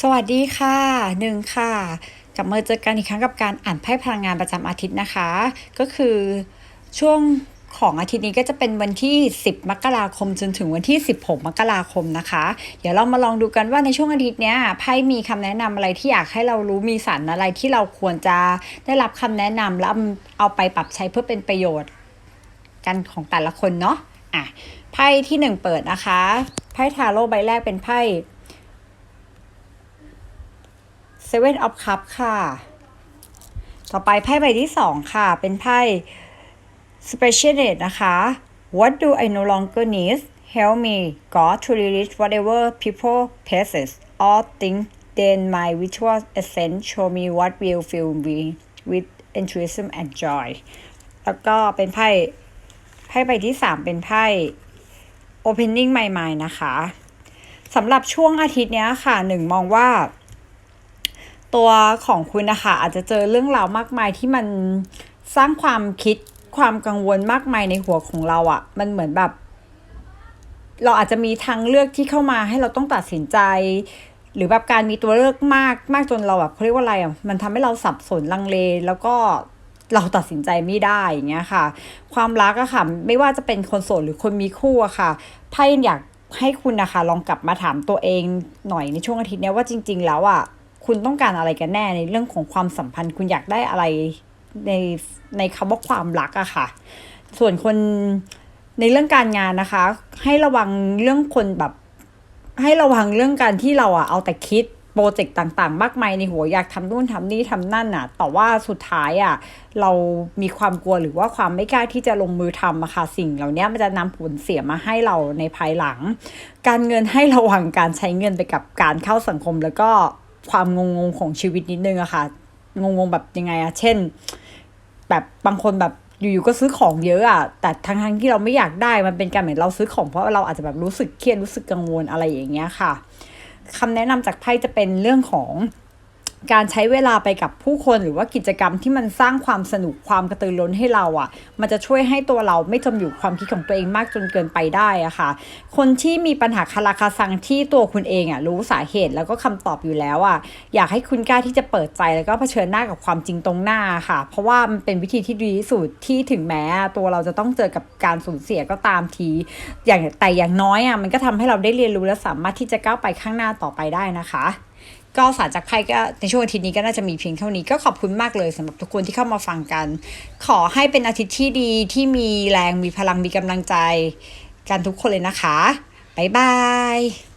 สวัสดีค่ะหนึ่งค่ะ กลับมาเจอกันอีกครั้งกับการอ่านไพ่พลังงานประจำอาทิตย์นะคะ ก็คือช่วงของอาทิตย์นี้ก็จะเป็นวันที่ 10 มกราคมจนถึงวันที่ 16 มกราคมนะคะ เดี๋ยวเรามาลองดูกันว่าในช่วงอาทิตย์เนี้ยไพ่มีคำแนะนำอะไรที่อยากให้เรารู้มีสารอะไรที่เราควรจะได้รับคำแนะนำแล้วเอาไปปรับใช้เพื่อเป็นประโยชน์ กันของแต่ละคนเนาะอะไพ่ที่หนึ่งเปิดนะคะไพ่ทาโร่ใบแรกเป็นไพ่ Seven of Cup ค่ะ ต่อไปไพ่ใบที่สองค่ะ เป็นไพ่ Specialist นะคะ What do I no longer need help me God to release whatever people places or think then my visual essence show me what will fill me with enthusiasm and joy แล้วก็เป็นไพ่ไพ่ใบที่สามเป็นไพ่ Opening My Mind นะคะสำหรับช่วงอาทิตย์นี้ค่ะหนึ่งมองว่า ตัวของคุณนะคะอาจจะเจอเรื่องราวมากมายที่มันสร้างความคิดความกังวลมากมายในหัวของเราอะ่ะ มันเหมือนแบบ เราอาจจะมีทางเลือกที่เข้ามาให้เราต้องตัดสินใจ หรือแบบการมีตัวเลือกมากมากจนเราแบบเขาเรียกว่าอะไรอะมันทำให้เราสับสนลังเล แล้วก็เราตัดสินใจไม่ได้อย่างเงี้ยค่ะ ความรักอะค่ะ ไม่ว่าจะเป็นคนโสดหรือคนมีคู่อะค่ะไพ่อยากให้คุณนะคะ ลองกลับมาถามตัวเองหน่อยในช่วงอาทิตย์นี้ว่าจริง ๆ แล้วอะ คุณต้องการอะไรกันแน่ในเรื่องของความสัมพันธ์ คุณอยากได้อะไรในในคำว่าความรักอะค่ะ ส่วนคนในเรื่องการงานนะคะ ให้ระวังเรื่องคนแบบ ให้ระวังเรื่องการที่เราอะเอาแต่คิดโปรเจกต์ต่างๆ มากมายในหัวอยากทำนู่นทำนี่ทำนั่นอะแต่ว่าสุดท้ายอะเรามีความกลัวหรือว่าความไม่กล้าที่จะลงมือทำอะค่ะสิ่งเหล่านี้มันจะนำผลเสียมาให้เราในภายหลัง การเงินให้ระวังการใช้เงินไปกับการเข้าสังคมแล้วก็ ความงงงของชีวิตนิดนึงอะค่ะ งงงแบบยังไงอะเช่น แบบบางคนแบบอยู่ๆก็ซื้อของเยอะอะแต่ทั้งทั้งที่เราไม่อยากได้มันเป็นการเหมือนเราซื้อของเพราะเราอาจจะแบบรู้สึกเครียดรู้สึกกังวลอะไรอย่างเงี้ยค่ะคำแนะนำจากไพ่จะเป็นเรื่องของ การใช้เวลาไปกับผู้คนหรือว่ากิจกรรมที่มันสร้างความสนุกความกระตือร้นให้เราอะ่ะ มันจะช่วยให้ตัวเราไม่จมอยู่ความคิดของตัวเองมากจนเกินไปได้อะค่ะ คนที่มีปัญหาคาราคาซังที่ตัวคุณเองอะ่ะรู้สาเหตุแล้วก็คำตอบอยู่แล้วอะ่ะ อยากให้คุณกล้าที่จะเปิดใจแล้วก็เผชิญหน้ากับความจริงตรงหน้าค่ะ เพราะว่ามันเป็นวิธีที่ดีที่สุดที่ถึงแม้ตัวเราจะต้องเจอกับการสูญเสียก็ตามที อย่างแต่อย่างน้อยอะ่ะมันก็ทำให้เราได้เรียนรู้และสามารถที่จะก้าวไปข้างหน้าต่อไปได้นะคะ ก็สารจากไพ่ก็ในช่วงอาทิตย์นี้ก็น่าจะมีเพียงเท่านี้ก็ขอบคุณมากเลยสำหรับทุกคนที่เข้ามาฟังกัน ขอให้เป็นอาทิตย์ที่ดีที่มีแรงมีพลังมีกำลังใจ กันทุกคนเลยนะคะบ๊ายบาย